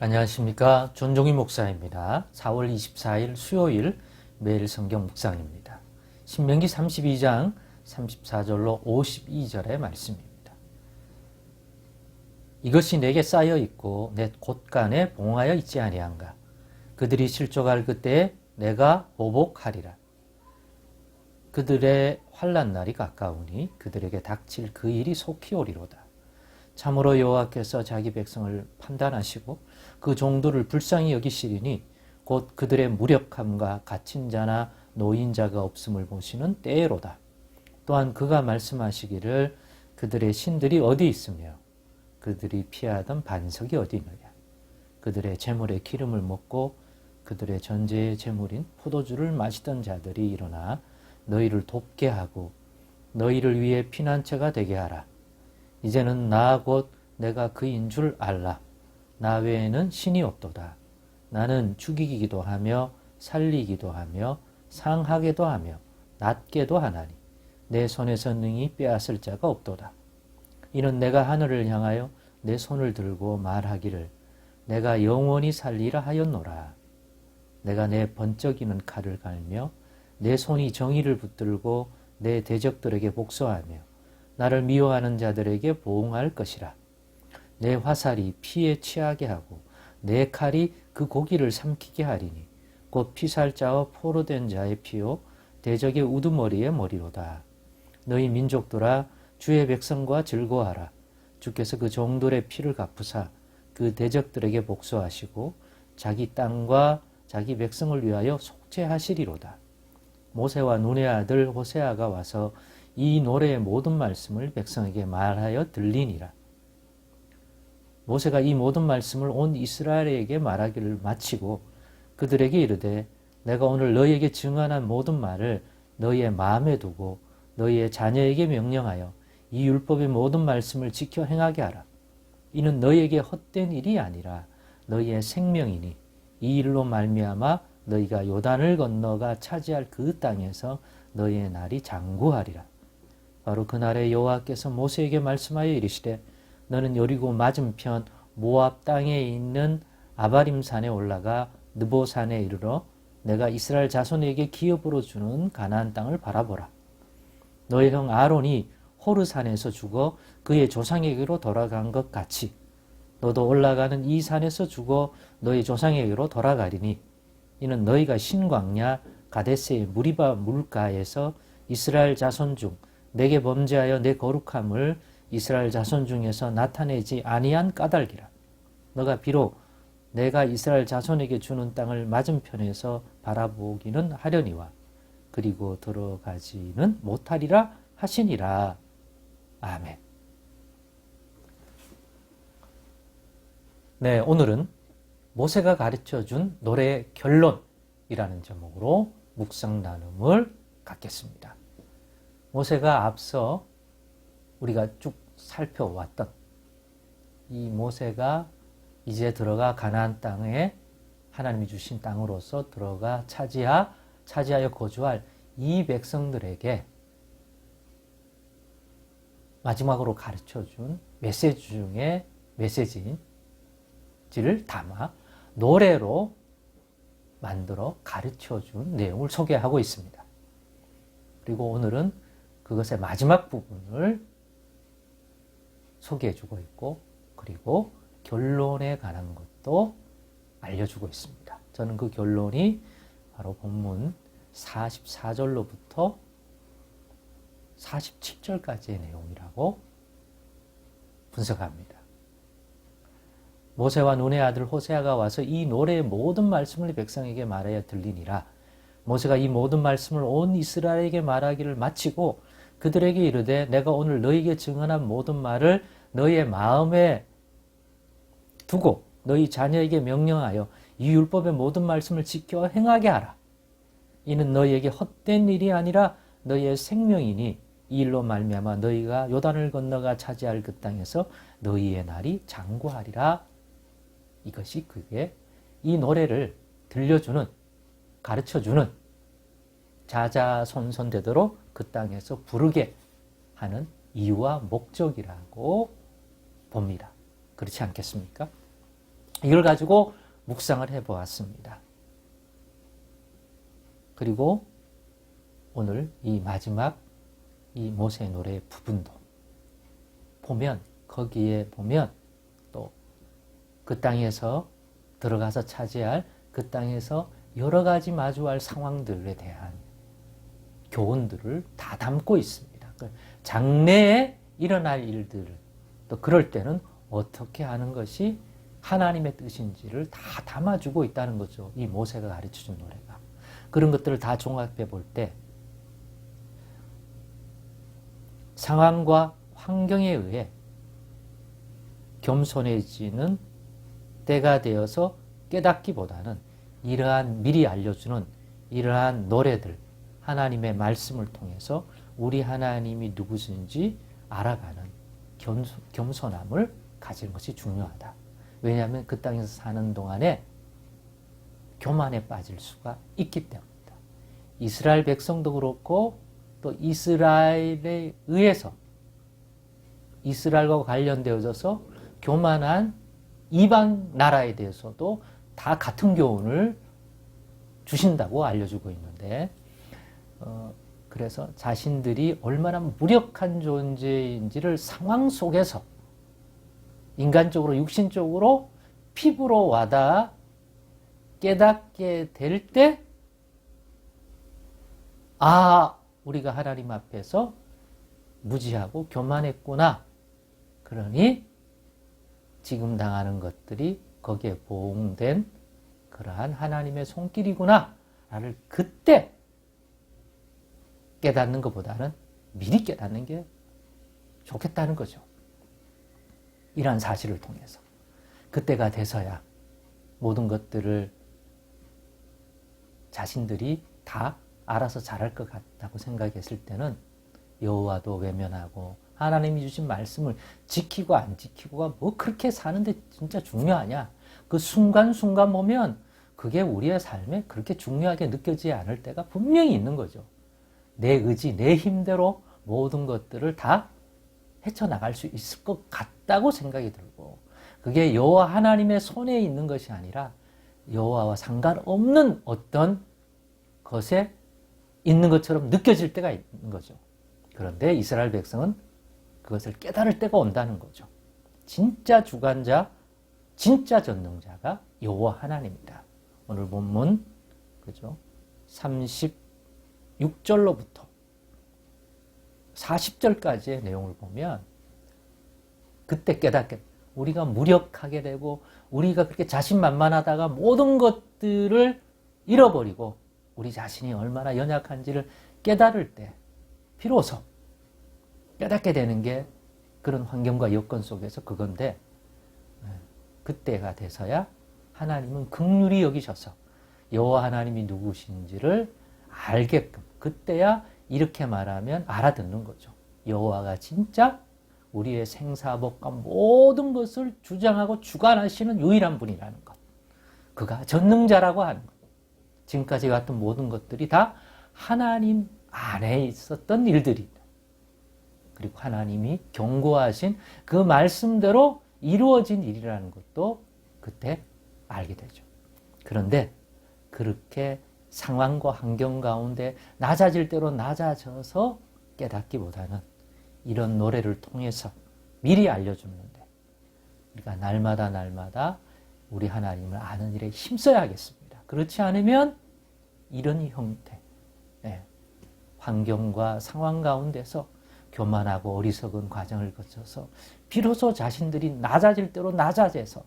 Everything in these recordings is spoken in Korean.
안녕하십니까. 존종희 목사입니다. 4월 24일 수요일 매일 성경 묵상입니다. 신명기 32장 34절로 52절의 말씀입니다. 이것이 내게 쌓여 있고 내 곳간에 봉하여 있지 아니한가. 그들이 실족할 그때에 내가 보복하리라. 그들의 환란 날이 가까우니 그들에게 닥칠 그 일이 속히 오리로다. 참으로 여호와께서 자기 백성을 판단하시고 그 종들을 불쌍히 여기시리니 곧 그들의 무력함과 갇힌 자나 노인 자가 없음을 보시는 때로다. 또한 그가 말씀하시기를 그들의 신들이 어디 있으며 그들이 피하던 반석이 어디 있느냐. 그들의 재물의 기름을 먹고 그들의 전제의 재물인 포도주를 마시던 자들이 일어나 너희를 돕게 하고 너희를 위해 피난처가 되게 하라. 이제는 나 곧 내가 그인 줄 알라. 나 외에는 신이 없도다. 나는 죽이기도 하며 살리기도 하며 상하게도 하며 낮게도 하나니 내 손에서 능히 빼앗을 자가 없도다. 이는 내가 하늘을 향하여 내 손을 들고 말하기를 내가 영원히 살리라 하였노라. 내가 내 번쩍이는 칼을 갈며 내 손이 정의를 붙들고 내 대적들에게 복수하며 나를 미워하는 자들에게 보응할 것이라. 내 화살이 피에 취하게 하고 내 칼이 그 고기를 삼키게 하리니 곧 피살자와 포로된 자의 피요 대적의 우두머리의 머리로다. 너희 민족들아 주의 백성과 즐거워하라. 주께서 그 종들의 피를 갚으사 그 대적들에게 복수하시고 자기 땅과 자기 백성을 위하여 속죄하시리로다. 모세와 눈의 아들 호세아가 와서 이 노래의 모든 말씀을 백성에게 말하여 들리니라. 모세가 이 모든 말씀을 온 이스라엘에게 말하기를 마치고 그들에게 이르되 내가 오늘 너희에게 증언한 모든 말을 너희의 마음에 두고 너희의 자녀에게 명령하여 이 율법의 모든 말씀을 지켜 행하게 하라. 이는 너희에게 헛된 일이 아니라 너희의 생명이니 이 일로 말미암아 너희가 요단을 건너가 차지할 그 땅에서 너희의 날이 장구하리라. 바로 그날에 여호와께서 모세에게 말씀하여 이르시되 너는 여리고 맞은편 모압 땅에 있는 아바림 산에 올라가 느보 산에 이르러 내가 이스라엘 자손에게 기업으로 주는 가나안 땅을 바라보라. 너의 형 아론이 호르 산에서 죽어 그의 조상에게로 돌아간 것 같이 너도 올라가는 이 산에서 죽어 너희 조상에게로 돌아가리니 이는 너희가 신광야 가데스의 무리바 물가에서 이스라엘 자손 중 내게 범죄하여 내 거룩함을 이스라엘 자손 중에서 나타내지 아니한 까닭이라. 너가 비록 내가 이스라엘 자손에게 주는 땅을 맞은편에서 바라보기는 하려니와 그리고 들어가지는 못하리라 하시니라. 아멘. 네, 오늘은 모세가 가르쳐 준 노래의 결론이라는 제목으로 묵상 나눔을 갖겠습니다. 모세가 앞서 우리가 쭉 살펴왔던 이 모세가 이제 들어가 가나안 땅에 하나님이 주신 땅으로서 들어가 차지하 차지하여 거주할 이 백성들에게 마지막으로 가르쳐 준 메시지 중에 메시지를 담아 노래로 만들어 가르쳐 준 내용을 소개하고 있습니다. 그리고 오늘은 그것의 마지막 부분을 소개해주고 있고 그리고 결론에 관한 것도 알려주고 있습니다. 저는 그 결론이 바로 본문 44절로부터 47절까지의 내용이라고 분석합니다. 모세와 눈의 아들 호세아가 와서 이 노래의 모든 말씀을 백성에게 말하여 들리니라. 모세가 이 모든 말씀을 온 이스라엘에게 말하기를 마치고 그들에게 이르되 내가 오늘 너희에게 증언한 모든 말을 너희의 마음에 두고 너희 자녀에게 명령하여 이 율법의 모든 말씀을 지켜 행하게 하라. 이는 너희에게 헛된 일이 아니라 너희의 생명이니 이 일로 말미암아 너희가 요단을 건너가 차지할 그 땅에서 너희의 날이 장구하리라. 이것이 그게 이 노래를 들려주는 가르쳐주는 자자손손 되도록 그 땅에서 부르게 하는 이유와 목적이라고 봅니다. 그렇지 않겠습니까? 이걸 가지고 묵상을 해보았습니다. 그리고 오늘 이 마지막 이 모세 노래 부분도 보면 거기에 보면 또 그 땅에서 들어가서 차지할 그 땅에서 여러 가지 마주할 상황들에 대한 교훈들을 다 담고 있습니다. 그 장래에 일어날 일들 또 그럴 때는 어떻게 하는 것이 하나님의 뜻인지를 다 담아주고 있다는 거죠. 이 모세가 가르쳐준 노래가. 그런 것들을 다 종합해 볼 때 상황과 환경에 의해 겸손해지는 때가 되어서 깨닫기보다는 이러한 미리 알려주는 이러한 노래들, 하나님의 말씀을 통해서 우리 하나님이 누구신지 알아가는 겸손 함을 가지는 것이 중요하다. 왜냐하면 그 땅에서 사는 동안에 교만에 빠질 수가 있기 때문이다. 이스라엘 백성도 그렇고 또 이스라엘에 의해서 이스라엘과 관련되어져서 교만한 이방 나라에 대해서도 다 같은 교훈을 주신다고 알려주고 있는데 어, 그래서 자신들이 얼마나 무력한 존재인지를 상황 속에서 인간적으로 육신적으로 피부로 와다 깨닫게 될 때, 아, 우리가 하나님 앞에서 무지하고 교만했구나. 그러니 지금 당하는 것들이 거기에 보응된 그러한 하나님의 손길이구나. 나를 그때 깨닫는 것보다는 미리 깨닫는 게 좋겠다는 거죠. 이러한 사실을 통해서. 그때가 돼서야 모든 것들을 자신들이 다 알아서 잘할 것 같다고 생각했을 때는 여호와도 외면하고 하나님이 주신 말씀을 지키고 안 지키고가 뭐 그렇게 사는데 진짜 중요하냐? 그 순간순간 보면 그게 우리의 삶에 그렇게 중요하게 느껴지지 않을 때가 분명히 있는 거죠. 내 의지, 내 힘대로 모든 것들을 다 헤쳐나갈 수 있을 것 같다고 생각이 들고 그게 여호와 하나님의 손에 있는 것이 아니라 여호와와 상관없는 어떤 것에 있는 것처럼 느껴질 때가 있는 거죠. 그런데 이스라엘 백성은 그것을 깨달을 때가 온다는 거죠. 진짜 주관자, 진짜 전능자가 여호와 하나님이다. 오늘 본문 그죠? 36절로부터 40절까지의 내용을 보면 그때 깨닫게 우리가 무력하게 되고 우리가 그렇게 자신만만하다가 모든 것들을 잃어버리고 우리 자신이 얼마나 연약한지를 깨달을 때 비로소 깨닫게 되는 게 그런 환경과 여건 속에서 그건데 예, 그때가 돼서야 하나님은 극률이 여기셔서 여호와 하나님이 누구신지를 알게끔 그때야 이렇게 말하면 알아듣는 거죠. 여호와가 진짜 우리의 생사복과 모든 것을 주장하고 주관하시는 유일한 분이라는 것. 그가 전능자라고 하는 것. 지금까지 같은 모든 것들이 다 하나님 안에 있었던 일들이다. 그리고 하나님이 경고하신 그 말씀대로 이루어진 일이라는 것도 그때 알게 되죠. 그런데 그렇게 상황과 환경 가운데 낮아질 대로 낮아져서 깨닫기보다는 이런 노래를 통해서 미리 알려주는데 우리가 날마다 날마다 우리 하나님을 아는 일에 힘써야 하겠습니다. 그렇지 않으면 이런 형태, 네, 환경과 상황 가운데서 교만하고 어리석은 과정을 거쳐서 비로소 자신들이 낮아질 대로 낮아져서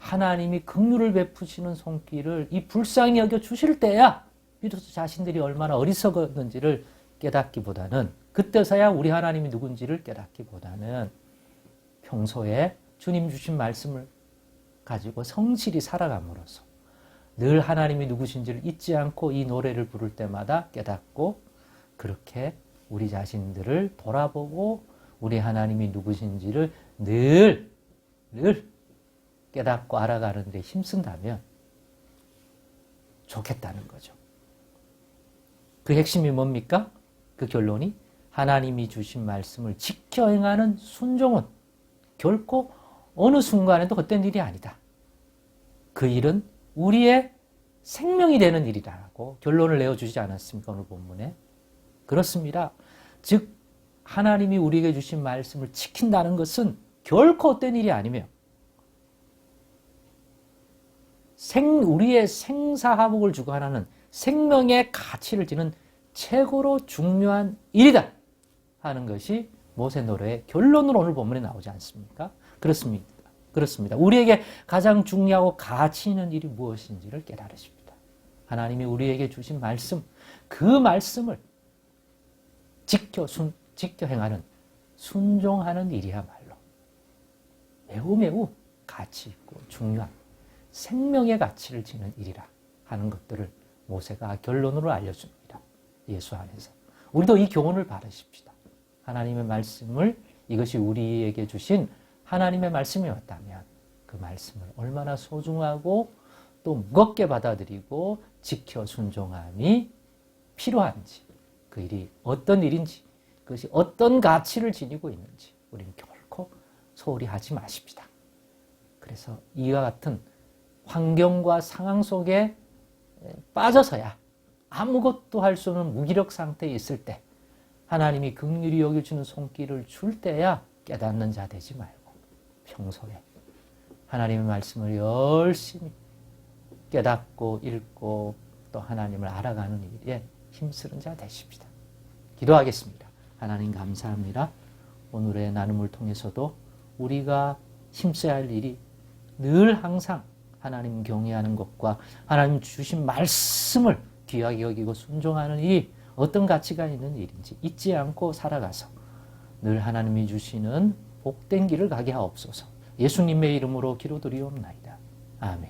하나님이 긍휼을 베푸시는 손길을 이 불쌍히 여겨 주실 때야 비로소 자신들이 얼마나 어리석었는지를 깨닫기보다는 그때서야 우리 하나님이 누군지를 깨닫기보다는 평소에 주님 주신 말씀을 가지고 성실히 살아감으로써 늘 하나님이 누구신지를 잊지 않고 이 노래를 부를 때마다 깨닫고 그렇게 우리 자신들을 돌아보고 우리 하나님이 누구신지를 늘, 늘 깨닫고 알아가는 데 힘쓴다면 좋겠다는 거죠. 그 핵심이 뭡니까? 그 결론이 하나님이 주신 말씀을 지켜 행하는 순종은 결코 어느 순간에도 헛된 일이 아니다. 그 일은 우리의 생명이 되는 일이라고 결론을 내어주지 않았습니까? 오늘 본문에. 그렇습니다. 즉, 하나님이 우리에게 주신 말씀을 지킨다는 것은 결코 헛된 일이 아니며 생, 우리의 생사화복을 주관하는 생명의 가치를 지는 최고로 중요한 일이다 하는 것이 모세 노래의 결론으로 오늘 본문에 나오지 않습니까? 그렇습니다. 그렇습니다. 우리에게 가장 중요하고 가치 있는 일이 무엇인지를 깨달으십니다. 하나님이 우리에게 주신 말씀, 그 말씀을 지켜 순, 지켜 행하는 순종하는 일이야말로 매우 매우 가치 있고 중요한 생명의 가치를 지는 일이라 하는 것들을 모세가 결론으로 알려줍니다. 예수 안에서. 우리도 이 교훈을 받으십시다. 하나님의 말씀을 이것이 우리에게 주신 하나님의 말씀이었다면 그 말씀을 얼마나 소중하고 또 무겁게 받아들이고 지켜 순종함이 필요한지 그 일이 어떤 일인지 그것이 어떤 가치를 지니고 있는지 우리는 결코 소홀히 하지 마십시다. 그래서 이와 같은 환경과 상황 속에 빠져서야 아무것도 할 수 없는 무기력 상태에 있을 때 하나님이 극률이 여겨주는 손길을 줄 때야 깨닫는 자 되지 말고 평소에 하나님의 말씀을 열심히 깨닫고 읽고 또 하나님을 알아가는 일에 힘쓰는 자 되십시다. 기도하겠습니다. 하나님 감사합니다. 오늘의 나눔을 통해서도 우리가 힘써야 할 일이 늘 항상 하나님 경외하는 것과 하나님 주신 말씀을 귀하게 여기고 순종하는 일이 어떤 가치가 있는 일인지 잊지 않고 살아가서 늘 하나님이 주시는 복된 길을 가게 하옵소서. 예수님의 이름으로 기도드리옵나이다. 아멘.